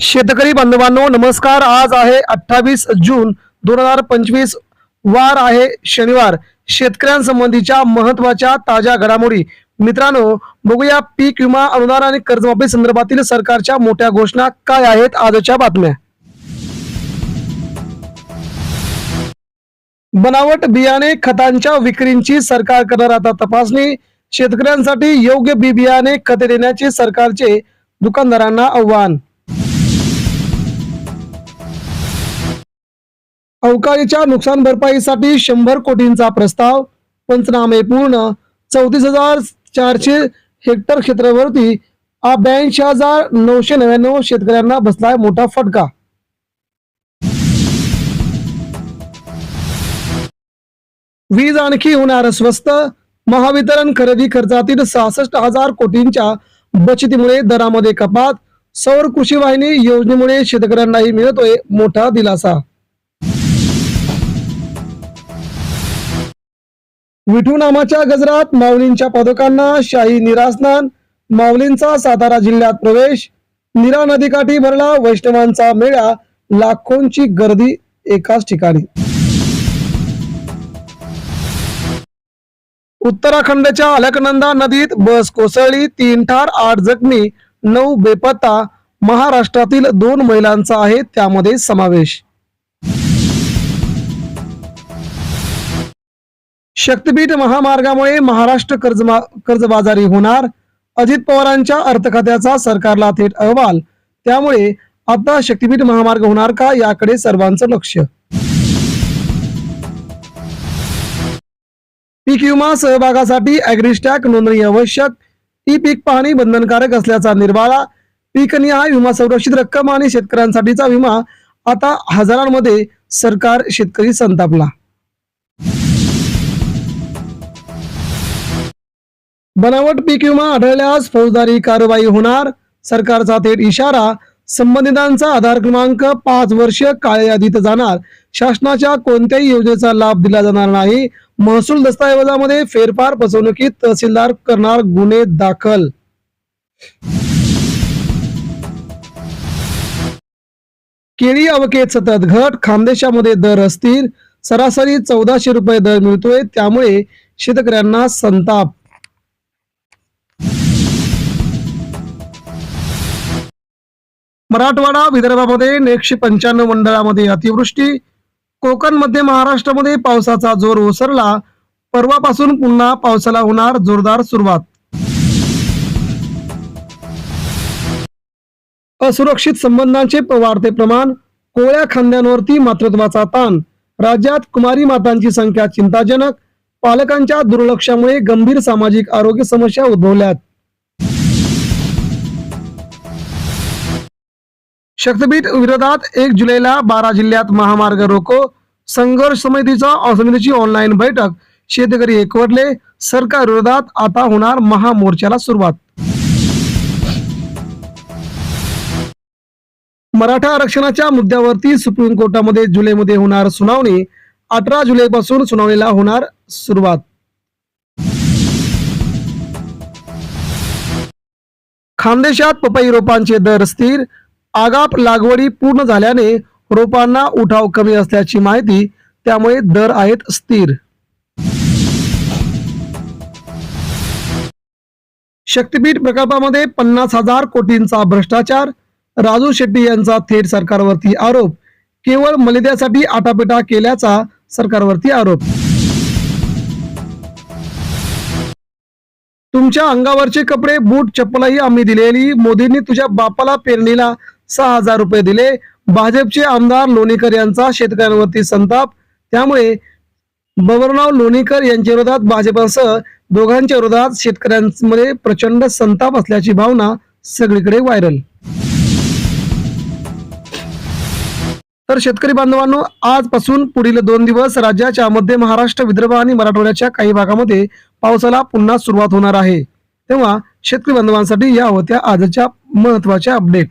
शेतकरी बांधवांनो नमस्कार. आज आहे अठ्ठावीस जून दोन हजार पंचवीस. वार आहे शनिवार. शेतकऱ्यांसंबंधीच्या महत्त्वाच्या ताज्या घडामोडी. मित्रांनो बघूया पीक विमा अनुदान आणि कर्जमाफी संदर्भातील सरकारच्या मोठ्या घोषणा काय आहेत आजच्या बातम्या. बनावट बियाणे खतांच्या विक्रींची सरकार करणार आता तपासणी. शेतकऱ्यांसाठी योग्य बी बियाणे खते देण्याचे सरकारचे दुकानदारांना आव्हान. अवकाळीच्या नुकसान भरपाईसाठी शंभर कोटींचा प्रस्ताव पंचनामे पूर्ण चौतीस हजार चारशे हेक्टर क्षेत्रावरती ब्याऐंशी हजार नऊशे नव्याण्णव शेतकऱ्यांना बसलाय मोठा फटका. वीज आणखी होणार स्वस्त महावितरण खरेदी खर्चातील सहासष्ट हजार कोटींच्या बचतीमुळे दरामध्ये कपात सौर कृषी वाहिनी योजनेमुळे शेतकऱ्यांनाही मिळतोय मोठा दिलासा. विठू नामाच्या गजरात माऊलींच्या पदकांना शाही निरासनान माऊलींचा सातारा जिल्ह्यात प्रवेश नीरा नदीकाठी भरला वैष्णवांचा मेळा लाखोंची गर्दी एकाच ठिकाणी. उत्तराखंडच्या अलकनंदा नदीत बस कोसळली तीन ठार आठ जखमी नऊ बेपत्ता महाराष्ट्रातील दोन महिलांचा आहे त्यामध्ये समावेश. शक्तीपीठ महामार्गामुळे महाराष्ट्र कर्जमा कर्जबाजारी होणार. अजित पवारांच्या अर्थखात्याचा सरकारला थेट अहवाल. त्यामुळे आता शक्तीपीठ महामार्ग होणार का याकडे सर्वांचं लक्ष. पीक विमा सहभागासाठी अॅग्रिस्टॅक नोंदणी आवश्यक. ई पीक पाहणी बंधनकारक असल्याचा निर्वाळा. पीकनिहाय विमा संरक्षित रक्कम आणि शेतकऱ्यांसाठीचा विमा. आता हजारांमध्ये सरकार शेतकरी संतापला. बनावट पीक विमा आढळल्यास फौजदारी कारवाई होणार. सरकारचा थेट इशारा संबंधितांचा आधार क्रमांक पाच वर्ष काळ्या यादीत जाणार. शासनाच्या कोणत्याही योजनेचा लाभ दिला जाणार नाही. महसूल दस्तऐवजामध्ये फेरफार फसवणुकीत तहसीलदार करणार गुन्हे दाखल. केळी अवकेत सतत घट खानदेशामध्ये दर असतील. सरासरी चौदाशे रुपये दर मिळतोय त्यामुळे शेतकऱ्यांना संताप. मराठवाडा विदर्भामध्ये एकशे पंच्याण्णव मंडळामध्ये अतिवृष्टी. कोकण मध्य महाराष्ट्रामध्ये पावसाचा जोर ओसरला. परवापासून पुन्हा पावसाला होणार जोरदार सुरुवात. असुरक्षित संबंधांचे वाढते प्रमाण. कोळ्या खांद्यांवरती मातृत्वाचा ताण. राज्यात कुमारी मातांची संख्या चिंताजनक. पालकांच्या दुर्लक्षामुळे गंभीर सामाजिक आरोग्य समस्या उद्भवल्यात. शक्तपीठ विरोधात एक जुलैला बारा जिल्ह्यात महामार्ग रोको. संघर्ष समितीचा समितीची ऑनलाईन बैठक. शेतकरी एकवटले. सरकार विरोधात आता होणार महामोर्चाला सुरुवात. मराठा आरक्षणाच्या मुद्द्यावरती सुप्रीम कोर्टामध्ये जुलैमध्ये होणार सुनावणी. अठरा जुलैपासून सुनावणीला होणार सुरुवात. खानदेशात पपई रोपांचे दर स्थिर. आगाप लागवडी पूर्ण झाल्याने रोपांना उठाव कमी असल्याची माहिती त्यामुळे दर आहेत स्थिर. शक्तीपीठ प्रकल्पामध्ये पन्नास हजार कोटींचा भ्रष्टाचार राजू शेट्टी यांचा थेट सरकारवरती आरोप केवळ मलिद्यासाठी आटापिटा केल्याचा सरकारवरती आरोप. तुमच्या अंगावरचे कपडे बूट चप्पलही आम्ही दिलेली मोदींनी तुझ्या बापाला पेरणीला सहा हजार रुपये दिले. भाजपचे आमदार लोणीकर यांचा शेतकऱ्यांवरती संताप. त्यामुळे बबरराव लोणीकर यांच्या विरोधात भाजपसह दोघांच्या विरोधात शेतकऱ्यांमध्ये प्रचंड संताप असल्याची भावना सगळीकडे व्हायरल. तर शेतकरी बांधवांनो आजपासून पुढील दोन दिवस राज्याच्या मध्य महाराष्ट्र विदर्भ आणि मराठवाड्याच्या काही भागामध्ये पावसाला पुन्हा सुरुवात होणार आहे. तेव्हा शेतकरी बांधवांसाठी या होत्या आजच्या महत्त्वाच्या अपडेट